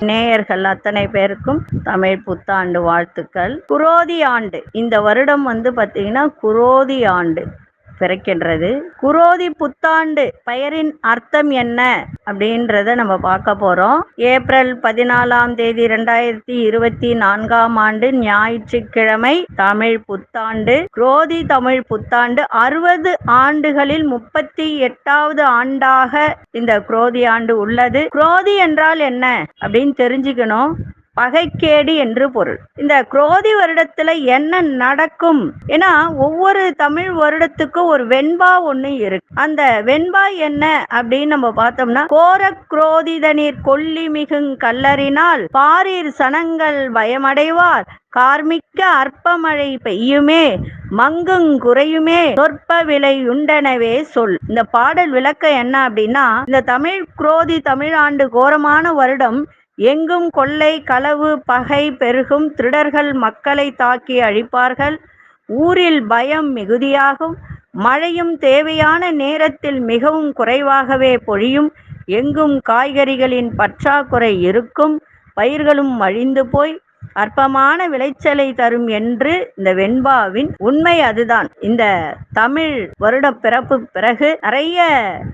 நேயர்கள் அத்தனை பேருக்கும் தமிழ் புத்தாண்டு வாழ்த்துக்கள். குரோதி ஆண்டு. இந்த வருடம் வந்து பார்த்தீங்கன்னா குரோதி ஆண்டு. பிறக்கின்றது. குரோதி புத்தாண்டு பெயரின் அர்த்தம் என்ன அப்படின்றத நம்ம பார்க்க போறோம். ஏப்ரல் பதினாலாம் தேதி ரெண்டாயிரத்தி இருபத்தி நான்காம் ஆண்டு ஞாயிற்றுக்கிழமை தமிழ் புத்தாண்டு. குரோதி தமிழ் புத்தாண்டு அறுபது ஆண்டுகளில் முப்பத்தி எட்டாவது ஆண்டாக இந்த குரோதி ஆண்டு உள்ளது. குரோதி என்றால் என்ன அப்படின்னு தெரிஞ்சுக்கணும். பகைக்கேடு என்று பொருள். இந்த குரோதி வருடத்துல என்ன நடக்கும்? ஏன்னா ஒவ்வொரு தமிழ் வருடத்துக்கும் ஒரு வெண்பா ஒண்ணு இருக்கு. அந்த வெண்பா என்ன அப்படின்னு நம்ம பார்த்தோம்னா கோர குரோதிதனீர் கொல்லி மிகுங் கல்லறினால் பாரீர் சனங்கள் பயமடைவார். கார்மிக்க அற்பமழை பெய்யுமே மங்குங் குறையுமே சொற்ப விலை உண்டனவே சொல். இந்த பாடல் விளக்க என்ன அப்படின்னா இந்த தமிழ் குரோதி தமிழ் ஆண்டு கோரமான வருடம் எங்கும் கொள்ளை களவு பகை பெருகும் திருடர்கள் மக்களை தாக்கி அழிப்பார்கள். ஊரில் பயம் மிகுதியாகும். மழையும் தேவையான நேரத்தில் மிகவும் குறைவாகவே பொழியும். எங்கும் காய்கறிகளின் பற்றாக்குறை இருக்கும். பயிர்களும் அழிந்து போய் அற்பமான விளைச்சலை தரும் என்று இந்த வெண்பாவின் உண்மை அதுதான். இந்த தமிழ் வருட பிறப்பு பிறகு நிறைய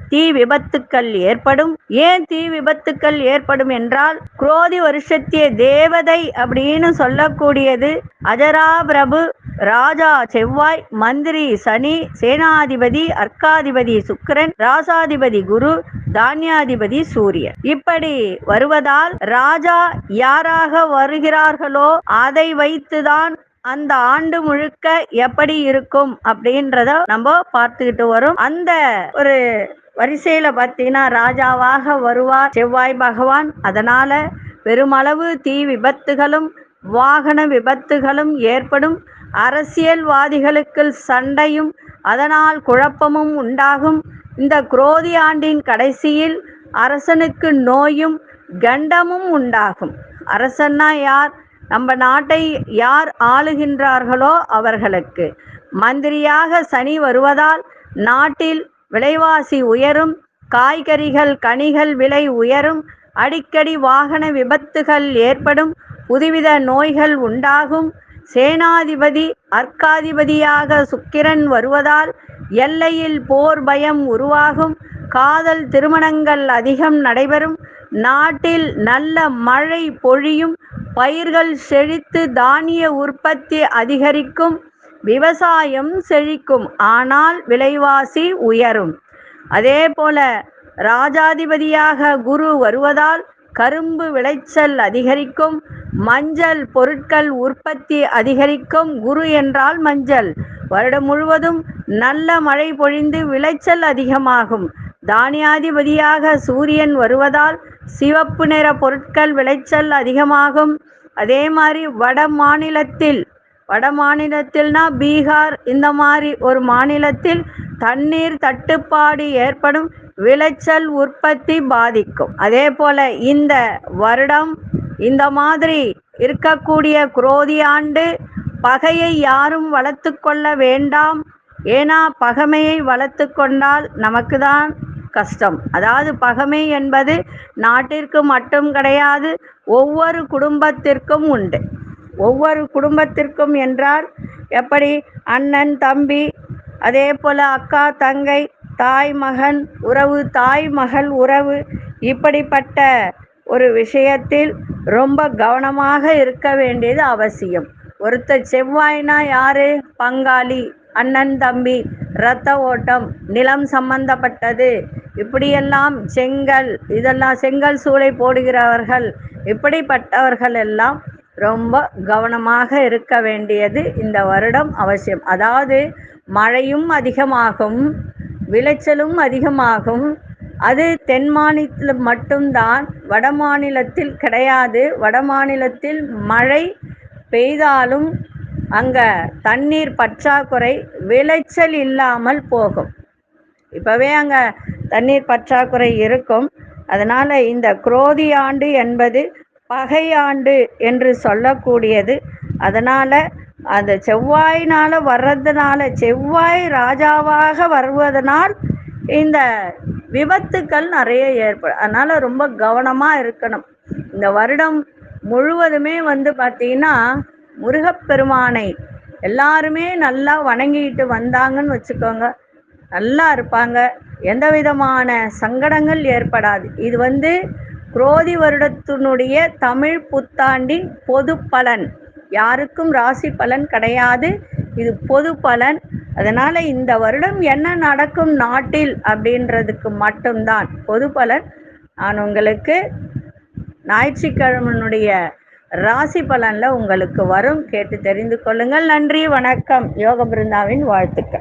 தீ விபத்துக்கள் ஏற்படும். ஏன் தீ விபத்துக்கள் ஏற்படும் என்றால் குரோதி வருஷத்திய தேவதை அப்படின்னு சொல்லக்கூடியது அஜரா பிரபு ராஜா செவ்வாய் மந்திரி சனி சேனாதிபதி அர்க்காதிபதி சுக்கிரன் ராசாதிபதி குரு தானியாதிபதி சூரியன். இப்படி வருவதால் ராஜா யாராக வருகிறார்களோ அதை வைத்துதான் அந்த ஆண்டு முழுக்க எப்படி இருக்கும் அப்படின்றத நம்ம பார்த்துக்கிட்டு வரும். அந்த ஒரு வரிசையில பார்த்தீங்கன்னா ராஜாவாக வருவார் செவ்வாய் பகவான். அதனால பெருமளவு தீ விபத்துகளும் வாகன விபத்துகளும் ஏற்படும். அரசியல்வாதிகளுக்கு சண்டையும் அதனால் குழப்பமும் உண்டாகும். இந்த குரோதி ஆண்டின் கடைசியில் அரசனுக்கு நோயும் கண்டமும் உண்டாகும். அரசன்னா யார்? நம்ம நாட்டை யார் ஆளுகின்றார்களோ அவர்களுக்கு. மந்திரியாக சனி வருவதால் நாட்டில் விலைவாசி உயரும் காய்கறிகள் கனிகள் விலை உயரும் அடிக்கடி வாகன விபத்துகள் ஏற்படும் புதுவித நோய்கள் உண்டாகும் சேனாதிபதி அர்க்காதிபதியாக சுக்கிரன் வருவதால் எல்லையில் போர் பயம் உருவாகும். காதல் திருமணங்கள் அதிகம் நடைபெறும். நாட்டில் நல்ல மழை பொழியும். பயிர்கள் செழித்து தானிய உற்பத்தி அதிகரிக்கும். விவசாயம் செழிக்கும். ஆனால் விலைவாசி உயரும். அதே போல ராஜாதிபதியாக குரு வருவதால் கரும்பு விளைச்சல் அதிகரிக்கும் மஞ்சள் பொருட்கள் உற்பத்தி அதிகரிக்கும் குரு என்றால் மஞ்சள். வருடம் முழுவதும் நல்ல மழை பொழிந்து விளைச்சல் அதிகமாகும். தானியாதிபதியாக சூரியன் வருவதால் சிவப்பு நிற பொருட்கள் விளைச்சல் அதிகமாகும். அதே மாதிரி வட மாநிலத்தில் வட மாநிலத்தில்னா பீகார் இந்த மாதிரி ஒரு மாநிலத்தில் தண்ணீர் தட்டுப்பாடு ஏற்படும் விளைச்சல் உற்பத்தி பாதிக்கும். அதே போல இந்த வருடம் இந்த மாதிரி இருக்கக்கூடிய குரோதி ஆண்டு பகையை யாரும் வளர்த்து கொள்ள வேண்டாம். ஏன்னா பகைமையை வளர்த்து கொண்டால் நமக்கு தான் கஷ்டம். அதாவது பகைமை என்பது நாட்டிற்கு மட்டும் கிடையாது ஒவ்வொரு குடும்பத்திற்கும் உண்டு. ஒவ்வொரு குடும்பத்திற்கும் என்றால் எப்படி? அண்ணன் தம்பி அதே போல் அக்கா தங்கை தாய் மகன் உறவு தாய் மகள் உறவு இப்படிப்பட்ட ஒரு விஷயத்தில் ரொம்ப கவனமாக இருக்க வேண்டியது அவசியம். ஒருத்தர் செவ்வாய்னா யாரு? பங்காளி அண்ணன் தம்பி இரத்த ஓட்டம் நிலம் சம்பந்தப்பட்டது. இப்படியெல்லாம் செங்கல் இதெல்லாம் செங்கல் சூளை போடுகிறவர்கள் இப்படிப்பட்டவர்கள் எல்லாம் ரொம்ப கவனமாக இருக்க வேண்டியது இந்த வருடம் அவசியம். அதாவது மழையும் அதிகமாகும் விளைச்சலும் அதிகமாகும். அது தென் மாநிலத்தில் மட்டும்தான் வட மாநிலத்தில் கிடையாது. வட மாநிலத்தில் மழை பெய்தாலும் அங்கே தண்ணீர் பற்றாக்குறை விளைச்சல் இல்லாமல் போகும். இப்போவே அங்கே தண்ணீர் பற்றாக்குறை இருக்கும். அதனால் இந்த குரோதி ஆண்டு என்பது பகை ஆண்டு என்று சொல்லக்கூடியது. அதனால் அந்த செவ்வாயினால் வர்றதுனால செவ்வாய் ராஜாவாக வருவதனால் இந்த விபத்துக்கள் நிறைய ஏற்படும் அதனால் ரொம்ப கவனமாக இருக்கணும். இந்த வருடம் முழுவதுமே வந்து பார்த்தீங்கன்னா முருகப்பெருமானை எல்லாருமே நல்லா வணங்கிட்டு வந்தாங்கன்னு வச்சுக்கோங்க. நல்லா இருப்பாங்க. எந்த விதமான சங்கடங்கள் ஏற்படாது. இது வந்து குரோதி வருடத்தினுடைய தமிழ் புத்தாண்டின் பொது பலன். யாருக்கும் ராசி பலன் கிடையாது. இது பொது பலன். அதனால இந்த வருடம் என்ன நடக்கும் நாட்டில் அப்படின்றதுக்கு மட்டும்தான். பொது பலன். நான் உங்களுக்கு ஞாயிற்றுக்கிழமனுடைய ராசி பலன்ல உங்களுக்கு வரும். கேட்டு தெரிந்து கொள்ளுங்கள். நன்றி வணக்கம். யோக பிருந்தாவின் வாழ்த்துக்கள்.